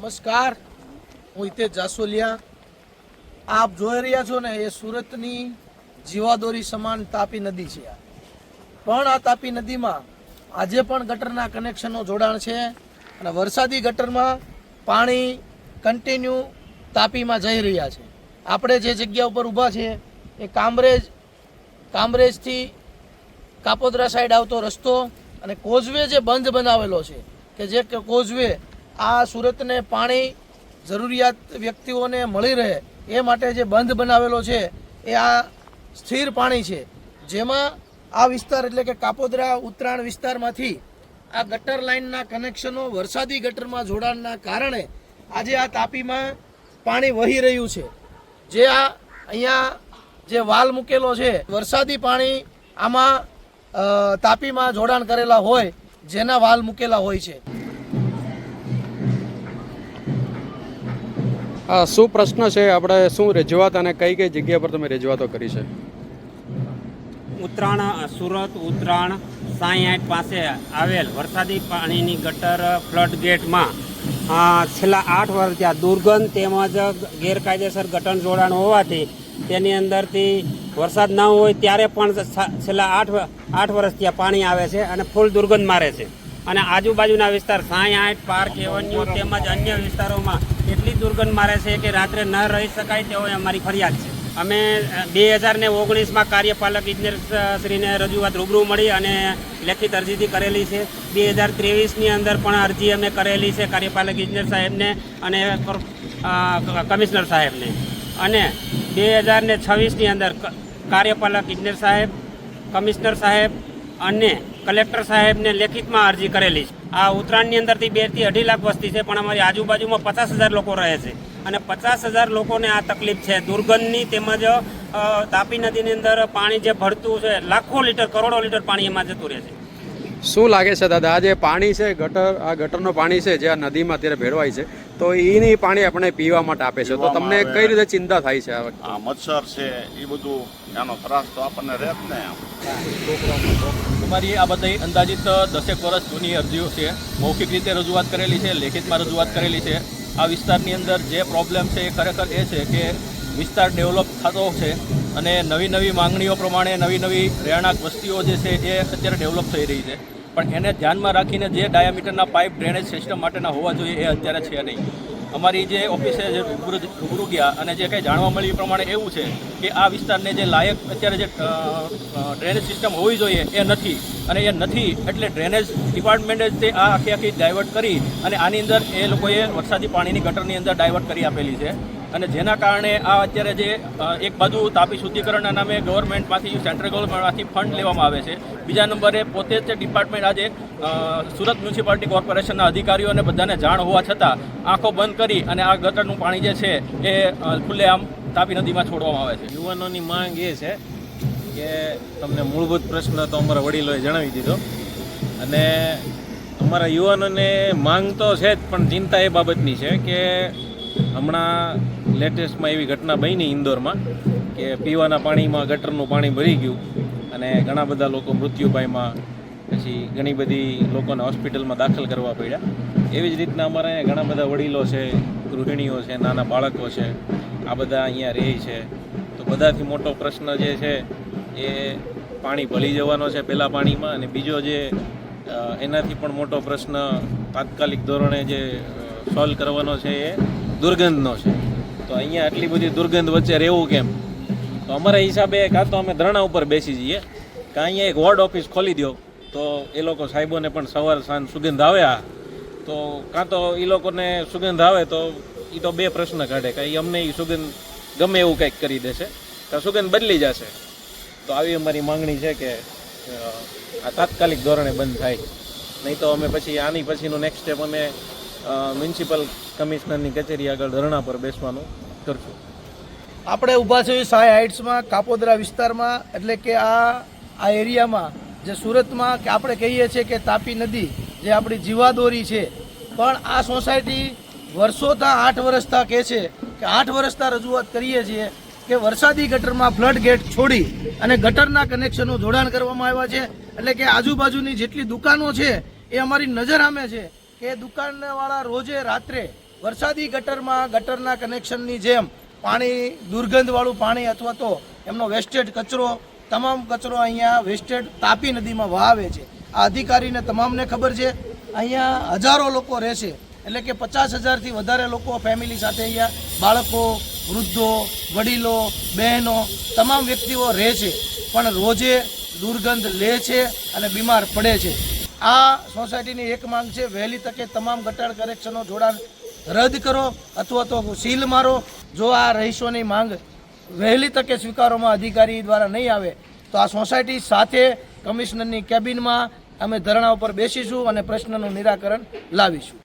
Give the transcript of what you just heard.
નમસ્કાર. હું હિતેશ જાસોલિયા. આપ જોઈ રહ્યા છો ને, એ સુરતની જીવાદોરી સમાન તાપી નદી છે. પણ આ તાપી નદીમાં આજે પણ ગટરના કનેક્શનો જોડાણ છે અને વરસાદી ગટરમાં પાણી કન્ટિન્યુ તાપીમાં જઈ રહ્યા છે. આપણે જે જગ્યા ઉપર ઊભા છે, એ કામરેજ, કામરેજથી કાપોદરા સાઈડ આવતો રસ્તો અને કોઝવે જે બંધ બનાવેલો છે, કે જે કોઝવે આ સુરતને પાણી જરૂરિયાત વ્યક્તિઓને મળી રહે એ માટે જે બંધ બનાવેલો છે, એ આ સ્થિર પાણી છે. જેમાં આ વિસ્તાર એટલે કે કાપોદરા ઉત્તરાયણ વિસ્તારમાંથી આ ગટર લાઇનના કનેક્શનો વરસાદી ગટરમાં જોડાણના કારણે આજે આ તાપીમાં પાણી વહી રહ્યું છે. જે આ અહીંયા જે વાલ મૂકેલો છે, વરસાદી પાણી આમાં તાપીમાં જોડાણ કરેલા હોય, જેના વાલ મૂકેલા હોય છે. શું પ્રશ્ન છે? આપણે શું રજૂઆત અને કઈ કઈ જગ્યા પર તમે રજૂઆતો કરી છે? ઉત્તરાયણ સુરત, ઉત્તરાયણ સાંઈઠ પાસે આવેલ વરસાદી પાણીની ગટર ફ્લડ ગેટમાં છેલ્લા આઠ વર્ષ ત્યાં દુર્ગંધ તેમજ ગેરકાયદેસર ગટર જોડાણ હોવાથી તેની અંદરથી વરસાદ ન હોય ત્યારે પણ છેલ્લા આઠ આઠ વર્ષ ત્યાં પાણી આવે છે અને ફૂલ દુર્ગંધ મારે છે. અને આજુબાજુના વિસ્તાર સાંઈઠ પાર્ક, એવન્યુ તેમજ અન્ય વિસ્તારોમાં એટલી દુર્ગંધ મારે છે કે રાત્રે ન રહી શકાય તેવો અમારી ફરિયાદ છે. અમે બે હજાર ને ઓગણીસમાં કાર્યપાલક ઇજનેર શ્રીને રજૂઆત રૂબરૂ મળી અને લેખિત અરજીથી કરેલી છે. બે હજાર ત્રેવીસની અંદર પણ અરજી અમે કરેલી છે કાર્યપાલક ઇજનેર સાહેબને અને કમિશનર સાહેબને. અને બે હજાર ને છવ્વીસની અંદર કાર્યપાલક ઇજનેર સાહેબ, કમિશનર સાહેબ અને કલેક્ટર સાહેબને લેખિતમાં અરજી કરેલી છે. આ ઉત્તરાયણની અંદરથી બેથી અઢી લાખ વસ્તી છે, પણ અમારી આજુબાજુમાં પચાસ હજાર લોકો રહે છે. અને પચાસ હજાર લોકોને આ તકલીફ છે. દુર્ગંધની તેમજ તાપી નદીની અંદર પાણી જે ભરતું છે, લાખો લીટર, કરોડો લીટર પાણી એમાં જતું રહે છે. શું લાગે છે દાદા? આ જે પાણી છે ગટર આ ગટરનું પાણી છે જે આ નદીમાં અત્યારે ભેળવાય છે તો એની પાણી આપણે પીવા માટે આપે છે. તો તમને કઈ રીતે ચિંતા થાય છે આ મચ્છર છે એ બધું એનો ત્રાસ તો આપણને રહે જ ને અમારી આ બધી અંદાજિત દસેક વર્ષ જૂની અરજીઓ છે. મૌખિક રીતે રજૂઆત કરેલી છે લેખિતમાં રજૂઆત કરેલી છે. આ વિસ્તારની અંદર જે પ્રોબ્લેમ છે એ ખરેખર એ છે કે વિસ્તાર ડેવલપ થતો છે. અને નવી નવી માંગણીઓ પ્રમાણે નવી નવી રહેણાંક વસ્તીઓ જે છે એ અત્યારે ડેવલપ થઈ રહી છે. પણ એને ધ્યાનમાં રાખીને જે ડાયામીટરના પાઇપ ડ્રેનેજ સિસ્ટમ માટેના હોવા જોઈએ એ અત્યારે છે નહીં. અમારી જે ઓફિસે જે રૂબરૂ ગયા અને જે કંઈ જાણવા મળ્યું પ્રમાણે એવું છે કે આ વિસ્તારને જે લાયક અત્યારે જે ડ્રેનેજ સિસ્ટમ હોવી જોઈએ એ નથી. અને એ નથી એટલે ડ્રેનેજ ડિપાર્ટમેન્ટે તે આ આખી આખી ડાયવર્ટ કરી અને આની અંદર એ લોકોએ વરસાદી પાણીની ગટરની અંદર ડાયવર્ટ કરી આપેલી છે. અને જેના કારણે આ અત્યારે જે એક બાજુ તાપી શુદ્ધિકરણના નામે ગવર્મેન્ટમાંથી સેન્ટ્રલ ગવર્મેન્ટમાંથી ફંડ લેવામાં આવે છે. બીજા નંબરે પોતે જ ડિપાર્ટમેન્ટ આજે સુરત મ્યુનિસિપાલિટી કોર્પોરેશનના અધિકારીઓને બધાને જાણ હોવા છતાં આંખો બંધ કરી અને આ ગટરનું પાણી જે છે એ ખુલ્લેઆમ તાપી નદીમાં છોડવામાં આવે છે. યુવાનોની માંગ એ છે કે તમને મૂળભૂત પ્રશ્ન તો અમારા વડીલોએ જણાવી દીધો. અને અમારા યુવાનોને માંગ તો છે જ, પણ ચિંતા એ બાબતની છે કે હમણાં લેટેસ્ટમાં એવી ઘટના બની ઇન્દોરમાં કે પીવાના પાણીમાં ગટરનું પાણી ભરી ગયું અને ઘણા બધા લોકો મૃત્યુ પામ્યા. પછી ઘણી બધી લોકોને હોસ્પિટલમાં દાખલ કરવા પડ્યા. એવી જ રીતના અમારે અહીંયા ઘણા બધા વડીલો છે, ગૃહિણીઓ છે, નાના બાળકો છે, આ બધા અહીંયા રહે છે. તો બધાથી મોટો પ્રશ્ન જે છે એ પાણી ભળી જવાનો છે પહેલાં પાણીમાં અને બીજો જે એનાથી પણ મોટો પ્રશ્ન તાત્કાલિક ધોરણે જે સોલ્વ કરવાનો છે એ દુર્ગંધનો છે. તો અહીંયા આટલી બધી દુર્ગંધ વચ્ચે રહેવું કેમ? તો અમારા હિસાબે કાં તો અમે ધરણા ઉપર બેસી જઈએ, કાં અહીંયા એક વોર્ડ ઓફિસ ખોલી દો તો એ લોકો સાહેબોને પણ સવાર સાંજ સુગંધ આવે આ. તો કાં તો એ લોકોને સુગંધ આવે તો એ તો બે પ્રશ્ન કાઢે, કે અમને એ સુગંધ ગમે એવું કંઈક કરી દેશે તો સુગંધ બદલી જશે. તો આવી અમારી માંગણી છે કે આ તાત્કાલિક ધોરણે બંધ થાય. નહીં તો અમે પછી આની પછીનું નેક્સ્ટ સ્ટેપ અમે મ્યુનિસિપલ કમિશનરની કચેરી આગળ ધરણા પર બેસવાનું કરશું. આપણે ઊભા છીએ સાય હાઇટ્સમાં કાપોદરા વિસ્તારમાં, એટલે કે આ આ એરિયામાં, જે સુરતમાં કે આપણે કહીએ છીએ કે તાપી નદી, જે આપણી જીવાદોરી છે. પણ આ સોસાયટી વર્ષોતા આઠ વર્ષતા કહે છે કે આઠ વર્ષતા રજૂઆત કરીએ છીએ કે વરસાદી ગટરમાં ફ્લડ ગેટ છોડી અને ગટરના કનેક્શનનું જોડાણ કરવામાં આવ્યા છે. એટલે કે આજુબાજુની જેટલી દુકાનો છે એ અમારી નજર સામે છે. કે દુકાનવાળા રોજે રાત્રે વરસાદી ગટરમાં ગટરના કનેક્શનની જેમ પાણી, દુર્ગંધવાળું પાણી અથવા તો એમનો વેસ્ટેડ કચરો, તમામ કચરો અહીંયા વેસ્ટેડ તાપી નદીમાં વહાવે છે. આ અધિકારીને તમામને ખબર છે. અહીંયા હજારો લોકો રહે છે. એટલે કે પચાસ હજારથી વધારે લોકો ફેમિલી સાથે અહીંયા બાળકો, વૃદ્ધો, વડીલો, બહેનો, તમામ વ્યક્તિઓ રહે છે. પણ રોજે દુર્ગંધ લે છે અને બીમાર પડે છે. આ સોસાયટીની એક માંગ છે, વહેલી તકે તમામ ગટાર કનેક્શનો જોડાણ રદ કરો અથવા તો સીલ મારો. જો આ રહીશોની માંગ વહેલી તકે સ્વીકારોમાં અધિકારી દ્વારા નહીં આવે, તો આ સોસાયટી સાથે કમિશનરની કેબિનમાં અમે ધરણા ઉપર બેસીશું અને પ્રશ્નનું નિરાકરણ લાવીશું.